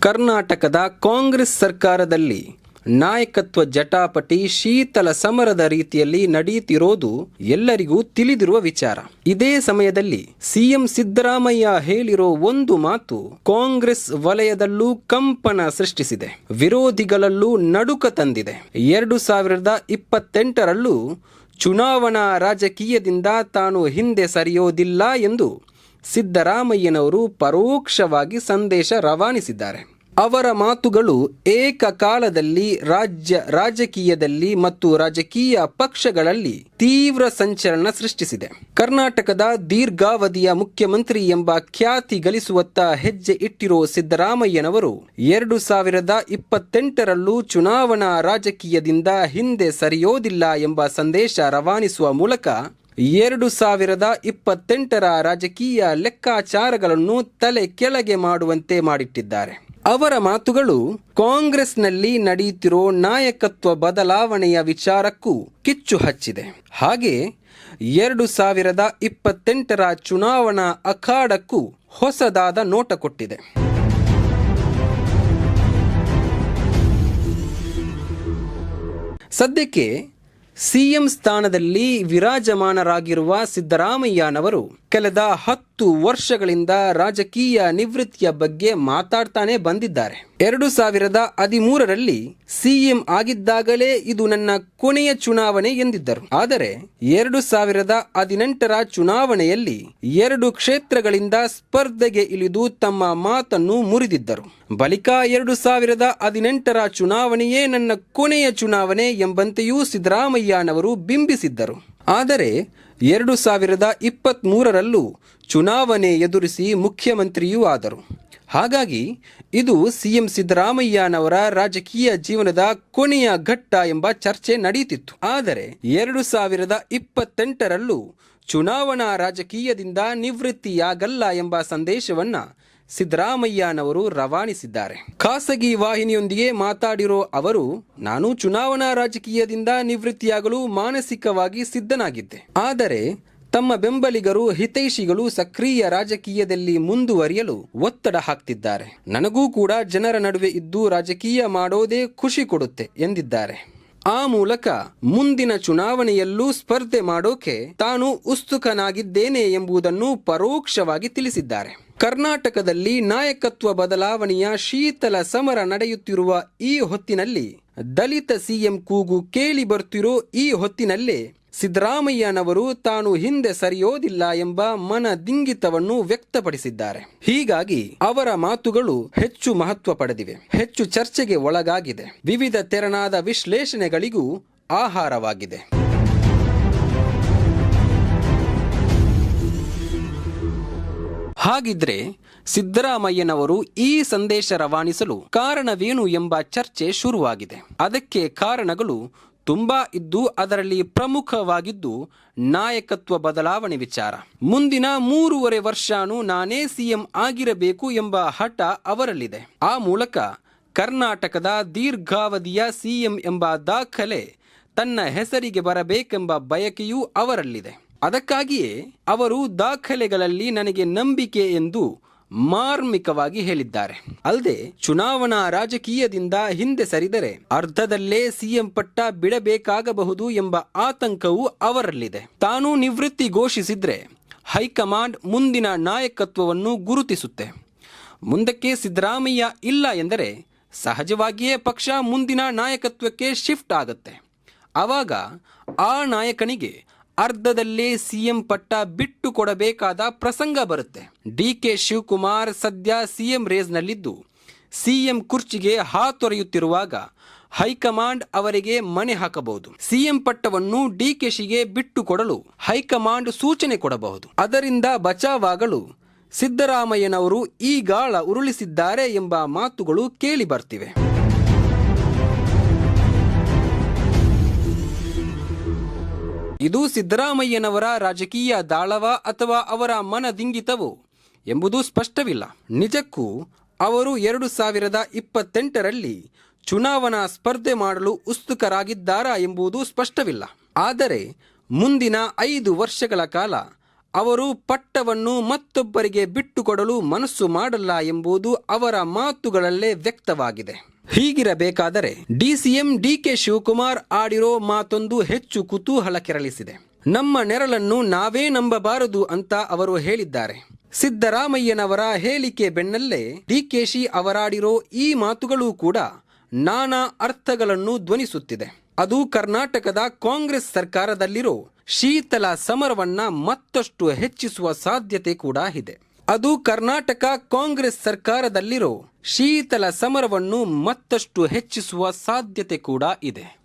ಕರ್ನಾಟಕದ ಕಾಂಗ್ರೆಸ್ ಸರ್ಕಾರದಲ್ಲಿ ನಾಯಕತ್ವ ಜಟಾಪಟಿ, ಶೀತಲ ಸಮರದ ರೀತಿಯಲ್ಲಿ ನಡೆಯುತ್ತಿರೋದು ಎಲ್ಲರಿಗೂ ತಿಳಿದಿರುವ ವಿಚಾರ. ಇದೇ ಸಮಯದಲ್ಲಿ ಸಿಎಂ ಸಿದ್ದರಾಮಯ್ಯ ಹೇಳಿರೋ ಒಂದು ಮಾತು ಕಾಂಗ್ರೆಸ್ ವಲಯದಲ್ಲೂ ಕಂಪನ ಸೃಷ್ಟಿಸಿದೆ. ವಿರೋಧಿಗಳಲ್ಲೂ ನಡುಕ ತಂದಿದೆ. ಎರಡು ಸಾವಿರದ ಇಪ್ಪತ್ತೆಂಟರಲ್ಲೂ ಚುನಾವಣಾ ರಾಜಕೀಯದಿಂದ ತಾನು ಹಿಂದೆ ಸರಿಯೋದಿಲ್ಲ ಎಂದು ಸಿದ್ದರಾಮಯ್ಯನವರು ಪರೋಕ್ಷವಾಗಿ ಸಂದೇಶ ರವಾನಿಸಿದ್ದಾರೆ. ಅವರ ಮಾತುಗಳು ಏಕಕಾಲದಲ್ಲಿ ರಾಜ್ಯ, ರಾಜಕೀಯದಲ್ಲಿ ಮತ್ತು ರಾಜಕೀಯ ಪಕ್ಷಗಳಲ್ಲಿ ತೀವ್ರ ಸಂಚಲನ ಸೃಷ್ಟಿಸಿದೆ. ಕರ್ನಾಟಕದ ದೀರ್ಘಾವಧಿಯ ಮುಖ್ಯಮಂತ್ರಿ ಎಂಬ ಖ್ಯಾತಿ ಗಳಿಸುವತ್ತ ಹೆಜ್ಜೆ ಇಟ್ಟಿರೋ ಸಿದ್ದರಾಮಯ್ಯನವರು ಎರಡು ಸಾವಿರದ ಇಪ್ಪತ್ತೆಂಟರಲ್ಲೂ ಚುನಾವಣಾ ರಾಜಕೀಯದಿಂದ ಹಿಂದೆ ಸರಿಯೋದಿಲ್ಲ ಎಂಬ ಸಂದೇಶ ರವಾನಿಸುವ ಮೂಲಕ ಎರಡು ಸಾವಿರದ ಇಪ್ಪತ್ತೆಂಟರ ರಾಜಕೀಯ ಲೆಕ್ಕಾಚಾರಗಳನ್ನು ತಲೆ ಕೆಳಗೆ ಮಾಡುವಂತೆ ಮಾಡಿಟ್ಟಿದ್ದಾರೆ. ಅವರ ಮಾತುಗಳು ಕಾಂಗ್ರೆಸ್ನಲ್ಲಿ ನಡೆಯುತ್ತಿರೋ ನಾಯಕತ್ವ ಬದಲಾವಣೆಯ ವಿಚಾರಕ್ಕೂ ಕಿಚ್ಚು ಹಚ್ಚಿದೆ. ಹಾಗೆ ಎರಡು ಸಾವಿರದ ಇಪ್ಪತ್ತೆಂಟರ ಚುನಾವಣಾ ಅಖಾಡಕ್ಕೂ ಹೊಸದಾದ ನೋಟ ಕೊಟ್ಟಿದೆ. ಸದ್ಯಕ್ಕೆ ಸಿಎಂ ಸ್ಥಾನದಲ್ಲಿ ವಿರಾಜಮಾನರಾಗಿರುವ ಸಿದ್ದರಾಮಯ್ಯನವರು ಕಳೆದ ಹತ್ತು ವರ್ಷಗಳಿಂದ ರಾಜಕೀಯ ನಿವೃತ್ತಿಯ ಬಗ್ಗೆ ಮಾತಾಡ್ತಾನೆ ಬಂದಿದ್ದಾರೆ. ಎರಡು ಸಾವಿರದ ಹದಿಮೂರರಲ್ಲಿ ಸಿಎಂ ಆಗಿದ್ದಾಗಲೇ ಇದು ನನ್ನ ಕೊನೆಯ ಚುನಾವಣೆ ಎಂದಿದ್ದರು. ಆದರೆ ಎರಡು ಸಾವಿರದ ಹದಿನೆಂಟರ ಚುನಾವಣೆಯಲ್ಲಿ ಎರಡು ಕ್ಷೇತ್ರಗಳಿಂದ ಸ್ಪರ್ಧೆಗೆ ಇಳಿದು ತಮ್ಮ ಮಾತನ್ನು ಮುರಿದಿದ್ದರು. ಬಳಿಕ ಎರಡು ಸಾವಿರದ ಹದಿನೆಂಟರ ಚುನಾವಣೆಯೇ ನನ್ನ ಕೊನೆಯ ಚುನಾವಣೆ ಎಂಬಂತೆಯೂ ಸಿದ್ದರಾಮಯ್ಯನವರು ಬಿಂಬಿಸಿದ್ದರು. ಆದರೆ ಎರಡು ಸಾವಿರದ ಇಪ್ಪತ್ತ್ ಮೂರರಲ್ಲೂ ಚುನಾವಣೆ ಎದುರಿಸಿ ಮುಖ್ಯಮಂತ್ರಿಯೂ ಆದರು. ಹಾಗಾಗಿ ಇದು ಸಿಎಂ ಸಿದ್ದರಾಮಯ್ಯನವರ ರಾಜಕೀಯ ಜೀವನದ ಕೊನೆಯ ಘಟ್ಟ ಎಂಬ ಚರ್ಚೆ ನಡೆಯುತ್ತಿತ್ತು. ಆದರೆ ಎರಡು ಸಾವಿರದ ಇಪ್ಪತ್ತೆಂಟರಲ್ಲೂ ಚುನಾವಣಾ ರಾಜಕೀಯದಿಂದ ನಿವೃತ್ತಿಯಾಗಲ್ಲ ಎಂಬ ಸಂದೇಶವನ್ನ ಸಿದ್ದರಾಮಯ್ಯನವರು ರವಾನಿಸಿದ್ದಾರೆ. ಖಾಸಗಿ ವಾಹಿನಿಯೊಂದಿಗೆ ಮಾತಾಡಿರೋ ಅವರು, ನಾನು ಚುನಾವಣಾ ರಾಜಕೀಯದಿಂದ ನಿವೃತ್ತಿಯಾಗಲು ಮಾನಸಿಕವಾಗಿ ಸಿದ್ಧನಾಗಿದ್ದೆ. ಆದರೆ ತಮ್ಮ ಬೆಂಬಲಿಗರು, ಹಿತೈಷಿಗಳು ಸಕ್ರಿಯ ರಾಜಕೀಯದಲ್ಲಿ ಮುಂದುವರಿಯಲು ಒತ್ತಡ ಹಾಕ್ತಿದ್ದಾರೆ. ನನಗೂ ಕೂಡ ಜನರ ನಡುವೆ ಇದ್ದು ರಾಜಕೀಯ ಮಾಡೋದೇ ಖುಷಿ ಕೊಡುತ್ತೆ, ಎಂದಿದ್ದಾರೆ. ಆ ಮೂಲಕ ಮುಂದಿನ ಚುನಾವಣೆಯಲ್ಲೂ ಸ್ಪರ್ಧೆ ಮಾಡೋಕೆ ತಾನು ಉತ್ಸುಕನಾಗಿದ್ದೇನೆ ಎಂಬುದನ್ನು ಪರೋಕ್ಷವಾಗಿ ತಿಳಿಸಿದ್ದಾರೆ. ಕರ್ನಾಟಕದಲ್ಲಿ ನಾಯಕತ್ವ ಬದಲಾವಣೆಯ ಶೀತಲ ಸಮರ ನಡೆಯುತ್ತಿರುವ ಈ ಹೊತ್ತಿನಲ್ಲಿ ದಲಿತ ಸಿಎಂ ಕೂಗು ಕೇಳಿ ಬರುತ್ತಿರೋ ಈ ಹೊತ್ತಿನಲ್ಲೇ ಸಿದ್ದರಾಮಯ್ಯನವರು ತಾನು ಹಿಂದೆ ಸರಿಯೋದಿಲ್ಲ ಎಂಬ ಮನದಿಂಗಿತವನ್ನು ವ್ಯಕ್ತಪಡಿಸಿದ್ದಾರೆ. ಹೀಗಾಗಿ ಅವರ ಮಾತುಗಳು ಹೆಚ್ಚು ಮಹತ್ವ ಪಡೆದಿವೆ. ಹೆಚ್ಚು ಚರ್ಚೆಗೆ ಒಳಗಾಗಿದೆ. ವಿವಿಧ ತೆರನಾದ ವಿಶ್ಲೇಷಣೆಗಳಿಗೂ ಆಹಾರವಾಗಿದೆ. ಹಾಗಿದ್ರೆ ಸಿದ್ದರಾಮಯ್ಯನವರು ಈ ಸಂದೇಶ ರವಾನಿಸಲು ಕಾರಣವೇನು ಎಂಬ ಚರ್ಚೆ ಶುರುವಾಗಿದೆ. ಅದಕ್ಕೆ ಕಾರಣಗಳು ತುಂಬಾ ಇದ್ದು ಅದರಲ್ಲಿ ಪ್ರಮುಖವಾಗಿದ್ದು ನಾಯಕತ್ವ ಬದಲಾವಣೆ ವಿಚಾರ. ಮುಂದಿನ ಮೂರುವರೆ ವರ್ಷಾನು ನಾನೇ ಸಿಎಂ ಆಗಿರಬೇಕು ಎಂಬ ಹಠ ಅವರಲ್ಲಿದೆ. ಆ ಮೂಲಕ ಕರ್ನಾಟಕದ ದೀರ್ಘಾವಧಿಯ ಸಿಎಂ ಎಂಬ ದಾಖಲೆ ತನ್ನ ಹೆಸರಿಗೆ ಬರಬೇಕೆಂಬ ಬಯಕೆಯೂ ಅವರಲ್ಲಿದೆ. ಅದಕ್ಕಾಗಿಯೇ ಅವರು ದಾಖಲೆಗಳಲ್ಲಿ ನನಗೆ ನಂಬಿಕೆ ಎಂದು ಮಾರ್ಮಿಕವಾಗಿ ಹೇಳಿದ್ದಾರೆ. ಅಲ್ಲದೆ, ಚುನಾವಣಾ ರಾಜಕೀಯದಿಂದ ಹಿಂದೆ ಸರಿದರೆ ಅರ್ಧದಲ್ಲೇ ಸಿಎಂ ಪಟ್ಟ ಬಿಡಬೇಕಾಗಬಹುದು ಎಂಬ ಆತಂಕವೂ ಅವರಲ್ಲಿದೆ. ತಾನು ನಿವೃತ್ತಿ ಘೋಷಿಸಿದ್ರೆ ಹೈಕಮಾಂಡ್ ಮುಂದಿನ ನಾಯಕತ್ವವನ್ನು ಗುರುತಿಸುತ್ತೆ. ಮುಂದಕ್ಕೆ ಸಿದ್ದರಾಮಯ್ಯ ಇಲ್ಲ ಎಂದರೆ ಸಹಜವಾಗಿಯೇ ಪಕ್ಷ ಮುಂದಿನ ನಾಯಕತ್ವಕ್ಕೆ ಶಿಫ್ಟ್ ಆಗುತ್ತೆ. ಆವಾಗ ಆ ನಾಯಕನಿಗೆ ಅರ್ಧದಲ್ಲೇ ಸಿಎಂ ಪಟ್ಟ ಬಿಟ್ಟು ಕೊಡಬೇಕಾದ ಪ್ರಸಂಗ ಬರುತ್ತೆ. ಡಿ ಕೆ ಶಿವಕುಮಾರ್ ಸದ್ಯ ಸಿಎಂ ರೇಸ್ನಲ್ಲಿದ್ದು. ಸಿಎಂ ಕುರ್ಚಿಗೆ ಹಾತೊರೆಯುತ್ತಿರುವಾಗ ಹೈಕಮಾಂಡ್ ಅವರಿಗೆ ಮಣೆ ಹಾಕಬಹುದು. ಸಿಎಂ ಪಟ್ಟವನ್ನು ಡಿಕೆಶಿಗೆ ಬಿಟ್ಟು ಕೊಡಲು ಹೈಕಮಾಂಡ್ ಸೂಚನೆ ಕೊಡಬಹುದು. ಅದರಿಂದ ಬಚಾವಾಗಲು ಸಿದ್ದರಾಮಯ್ಯನವರು ಈ ಗಾಳ ಉರುಳಿಸಿದ್ದಾರೆ ಎಂಬ ಮಾತುಗಳು ಕೇಳಿ ಬರ್ತಿವೆ. ಇದು ಸಿದ್ದರಾಮಯ್ಯನವರ ರಾಜಕೀಯ ದಾಳವ ಅಥವಾ ಅವರ ಮನದಿಂಗಿತವೋ ಎಂಬುದು ಸ್ಪಷ್ಟವಿಲ್ಲ. ನಿಜಕ್ಕೂ ಅವರು ಎರಡು ಸಾವಿರದ ಇಪ್ಪತ್ತೆಂಟರಲ್ಲಿ ಚುನಾವಣಾ ಸ್ಪರ್ಧೆ ಮಾಡಲು ಉತ್ಸುಕರಾಗಿದ್ದಾರಾ ಎಂಬುದು ಸ್ಪಷ್ಟವಿಲ್ಲ. ಆದರೆ ಮುಂದಿನ ಐದು ವರ್ಷಗಳ ಕಾಲ ಅವರು ಪಟ್ಟವನ್ನು ಮತ್ತೊಬ್ಬರಿಗೆ ಬಿಟ್ಟುಕೊಡಲು ಮನಸ್ಸು ಮಾಡಲ್ಲ ಎಂಬುದು ಅವರ ಮಾತುಗಳಲ್ಲೇ ವ್ಯಕ್ತವಾಗಿದೆ. ಹೀಗಿರಬೇಕಾದರೆ ಡಿಸಿಎಂ ಡಿಕೆ ಶಿವಕುಮಾರ್ ಆಡಿರೋ ಮಾತೊಂದು ಹೆಚ್ಚು ಕುತೂಹಲ ಕೆರಳಿಸಿದೆ. ನಮ್ಮ ನೆರಳನ್ನು ನಾವೇ ನಂಬಬಾರದು ಅಂತ ಅವರು ಹೇಳಿದ್ದಾರೆ. ಸಿದ್ದರಾಮಯ್ಯನವರ ಹೇಳಿಕೆ ಬೆನ್ನಲ್ಲೇ ಡಿಕೆಶಿ ಅವರಾಡಿರೋ ಈ ಮಾತುಗಳು ಕೂಡ ನಾನಾ ಅರ್ಥಗಳನ್ನು ಧ್ವನಿಸುತ್ತಿದೆ. ಅದು ಕರ್ನಾಟಕದ ಕಾಂಗ್ರೆಸ್ ಸರ್ಕಾರದಲ್ಲಿರೋ ಶೀತಲ ಸಮರವನ್ನ ಮತ್ತಷ್ಟು ಹೆಚ್ಚಿಸುವ ಸಾಧ್ಯತೆ ಕೂಡ ಇದೆ. ಅದು ಕರ್ನಾಟಕ ಕಾಂಗ್ರೆಸ್ ಸರ್ಕಾರದಲ್ಲಿರೋ ಶೀತಲ ಸಮರವನ್ನು ಮತ್ತಷ್ಟು ಹೆಚ್ಚಿಸುವ ಸಾಧ್ಯತೆ ಕೂಡ ಇದೆ.